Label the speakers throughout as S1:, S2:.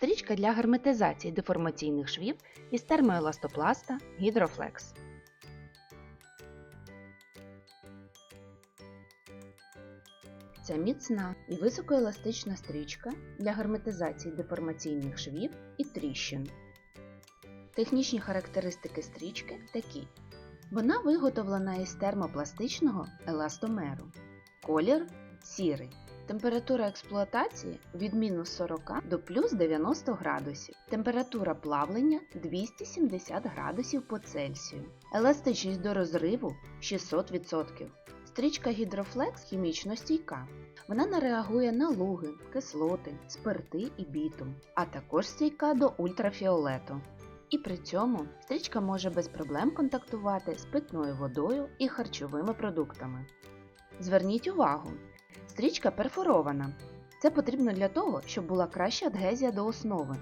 S1: Стрічка для герметизації деформаційних швів із термоеластопласта Hydroflex. Це міцна і високоеластична стрічка для герметизації деформаційних швів і тріщин. Технічні характеристики стрічки такі. Вона виготовлена із термопластичного еластомеру. Колір сірий. Температура експлуатації від мінус 40 до плюс 90 градусів. Температура плавлення 270 градусів по Цельсію. Еластичність до розриву 600%. Стрічка Hydroflex хімічно стійка. Вона не реагує на луги, кислоти, спирти і бітум, а також стійка до ультрафіолету. І при цьому стрічка може без проблем контактувати з питною водою і харчовими продуктами. Зверніть увагу, стрічка перфорована. Це потрібно для того, щоб була краща адгезія до основи.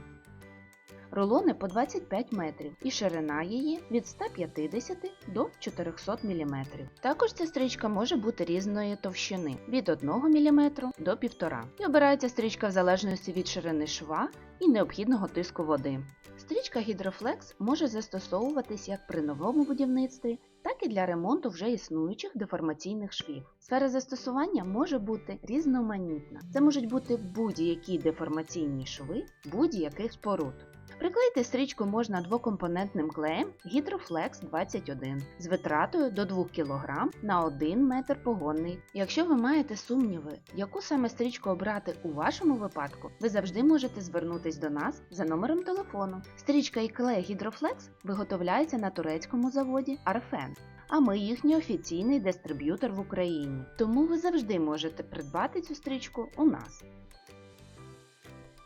S1: Рулони по 25 метрів і ширина її від 150 до 400 мм. Також ця стрічка може бути різної товщини від 1 мм до 1,5 і обирається стрічка в залежності від ширини шва і необхідного тиску води. Стрічка Hydroflex може застосовуватись як при новому будівництві, так і для ремонту вже існуючих деформаційних швів. Сфера застосування може бути різноманітна. Це можуть бути будь-які деформаційні шви будь-яких споруд. Приклеїти стрічку можна двокомпонентним клеєм Hydroflex 21 з витратою до 2 кг на 1 метр погонний. Якщо ви маєте сумніви, яку саме стрічку обрати у вашому випадку, ви завжди можете звернутись до нас за номером телефону. Стрічка і клей Hydroflex виготовляються на турецькому заводі Arfen. А ми їхній офіційний дистриб'ютор в Україні. Тому ви завжди можете придбати цю стрічку у нас.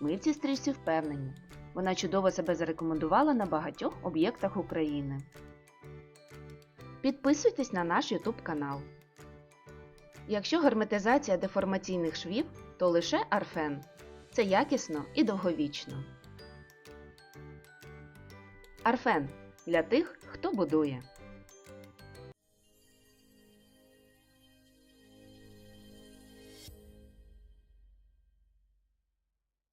S1: Ми в цій стрічці впевнені. Вона чудово себе зарекомендувала на багатьох об'єктах України. Підписуйтесь на наш YouTube канал. Якщо герметизація деформаційних швів, то лише Арфен. Це якісно і довговічно. Арфен для тих, хто будує.